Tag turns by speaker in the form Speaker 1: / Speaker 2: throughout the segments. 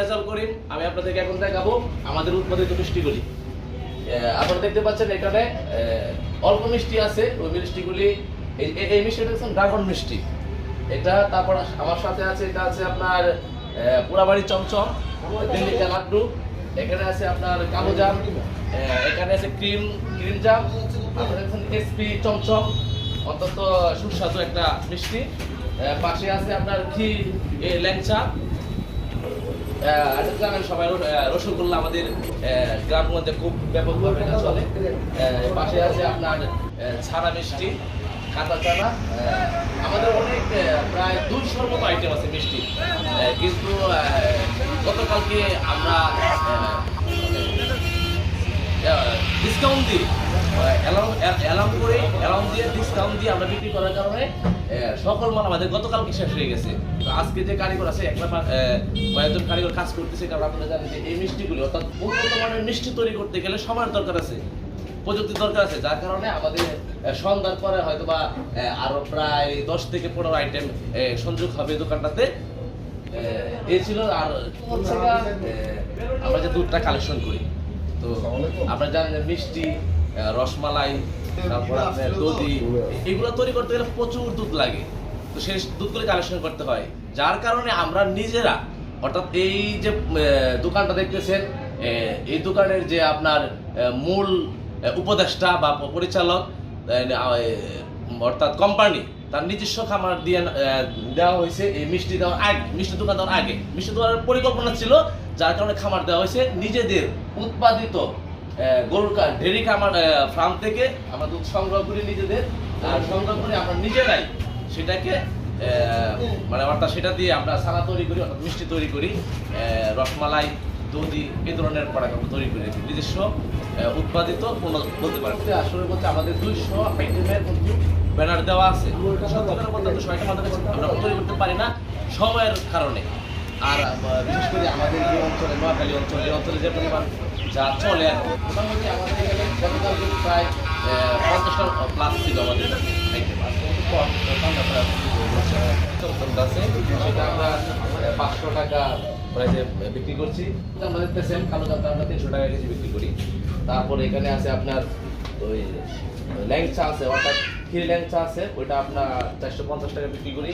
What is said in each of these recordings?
Speaker 1: রেজাল করিম, আমি আপনাদেরকে এখন দেখাবো আমাদের উৎপাদিত মিষ্টিগুলি। আপনারা দেখতে পাচ্ছেন এখানে অল্প মিষ্টি আছে, ওই মিষ্টিগুলি, এই মিষ্টিটা দেখছেন ড্রাগন মিষ্টি। এটা তারপর আমার সাথে আছে, এটা আছে আপনার পোড়াবাড়ি চমচম, দিল্লি কা লাড্ডু এখানে আছে আপনার কালো জাম এখানে আছে ক্রিম ক্রিম জাম আপনার এসপি চমচম, অন্তত সুস্বাদু একটা মিষ্টি। পাশে আছে আপনার ঘি ল্যাংচা জানেন সবাই রসগোল্লা আমাদের আহ, গ্রামগঞ্জে খুব ব্যাপকভাবে চলে। পাশে আছে আপনার ছানা মিষ্টি কাঁচা চানা আমাদের অনেক প্রায় দুইশোর মতো আইটেম আছে মিষ্টি। কিন্তু গতকালকে আমরা ডিসকাউন্ট দিই। অ্যালাউন করে অ্যালাউন দিয়ে ডিসকাউন্ট দিয়ে আমরা বিক্রি করার কারণে সকল মাল আমাদের গতকালকে শেষ হয়ে গেছে। তো আজকে যে কারিগর আছে এক নাম্বার কয়েকজন কারিগর কাজ করতেছে কারণ আপনারা জানেন যে এই মিষ্টিগুলি অর্থাৎ উন্নত মানের মিষ্টি তৈরি করতে গেলে সময়ের দরকার আছে প্রযুক্তির দরকার আছে যার কারণে আমাদের সন্ধ্যার পরে হয়তো বা আহ, আরও প্রায় দশ থেকে পনেরো আইটেম সংযোগ হবে দোকানটাতে। এই ছিল আর আমরা যে দুধটা কালেকশন করি তো আপনারা জানেন মিষ্টি রসমালাই, তারপর আপনার দধি, এগুলো তৈরি করতে গেলে প্রচুর দুধ লাগে। তো সেই দুধগুলো কালেকশন করতে হয়। যার কারণে আমরা নিজেরা, অর্থাৎ এই যে দোকানটা দেখতেছেন এই দোকানের যে আপনার মূল উপদেষ্টা বা পরিচালক অর্থাৎ কোম্পানি তার নিজস্ব খামার দিয়ে দেওয়া হয়েছে। এই মিষ্টি দেওয়ার আগে, মিষ্টি দোকান দেওয়ার আগে। মিষ্টি দোকানের পরিকল্পনা ছিল, যার কারণে খামার দেওয়া হয়েছে। নিজেদের উৎপাদিত গরুর কা- ডেরি খামার ফার্ম থেকে আমরা দুধ সংগ্রহ করি নিজেদের। আর সংগ্রহ করে আমরা নিজেরাই সেটাকে মানে অর্থাৎ সেটা দিয়ে আমরা ছানা তৈরি করি অর্থাৎ মিষ্টি তৈরি করি রসমালাই দধি এই ধরনের প্রোডাক্ট আমরা তৈরি করি নিজস্ব উৎপাদিত বলতে পারেন। আসলে বলতে আমাদের দুইশো আইটেমের কিন্তু ব্যানার দেওয়া আছে। সত্যিকার বলতে তো সবাইকে আমাদের আমরা তৈরি করতে পারি না সময়ের কারণে। আর বিশেষ করে আমাদের এই অঞ্চলে নোয়াখালী অঞ্চলে অঞ্চলে যে পরিমাণ যা চলে আর মোটামুটি আমাদের এখানে গতকাল কিন্তু প্রায় পঞ্চাশটা প্লাস ছিল আমাদের আমরা পাঁচশো টাকা বিক্রি করছি। দেখতেছেন কালো আমরা তিনশো টাকা বিক্রি করি। তারপর এখানে আছে আপনার ওই ল্যাংচা আছে, অর্থাৎ ক্ষীর ল্যাংচা আছে, ওইটা আপনার চারশো পঞ্চাশ টাকা বিক্রি করি।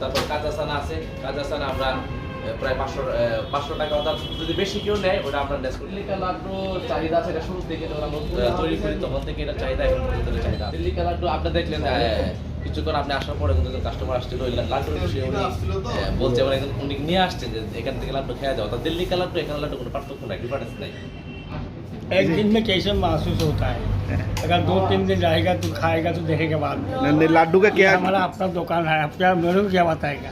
Speaker 1: তারপর কাঁচা চানা আছে, কাঁচা চানা আমরা প্রায় পাঁচশো পাঁচশো টাকা অর্থাৎ যদি বেশি কেউ নেয় ওটা আমরা লেস করি দিল্লি লাড্ডু চাহিদা আছে এটা শুরু থেকে যখন আমরা আহ, তৈরি করি তখন থেকে এটা চাহিদা এখন পর্যন্ত এটা চাহিদা দিল্লি লাড্ডু আপনি দেখলেন আহ, কিছুক্ষণ আপনি আসার পরে কিন্তু কাস্টমার আসছিল ওই লাড্ডুর বিষয়ে উনি আহ, বলছে মানে একদম উনি নিয়ে আসছেন যে এখান থেকে লাড্ডু খেয়ে যাও তা দিল্লি কা লাড্ডু এখানে লাড্ডু কোনো পার্থক্য নাই ডিফারেন্স নাই
Speaker 2: एक दिन में कैसे महसूस होता है अगर दो तीन दिन रहेगा तो खाएगा तो देखेगा बाद में
Speaker 3: नहीं, लाडू का
Speaker 2: ये
Speaker 3: क्या
Speaker 2: हमारा अपना दुकान है अपना मेरे को क्या बताएगा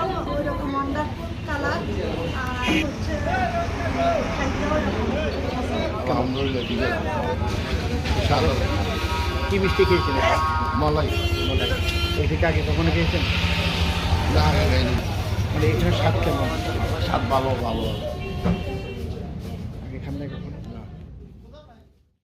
Speaker 3: কি মিষ্টি খেয়েছেন
Speaker 4: মলাই।
Speaker 3: এই থেকে আগে কখনো খেয়েছেন?
Speaker 4: না
Speaker 3: মানে এখানে স্বাদ কেমন?
Speaker 4: স্বাদ ভালো ভালো।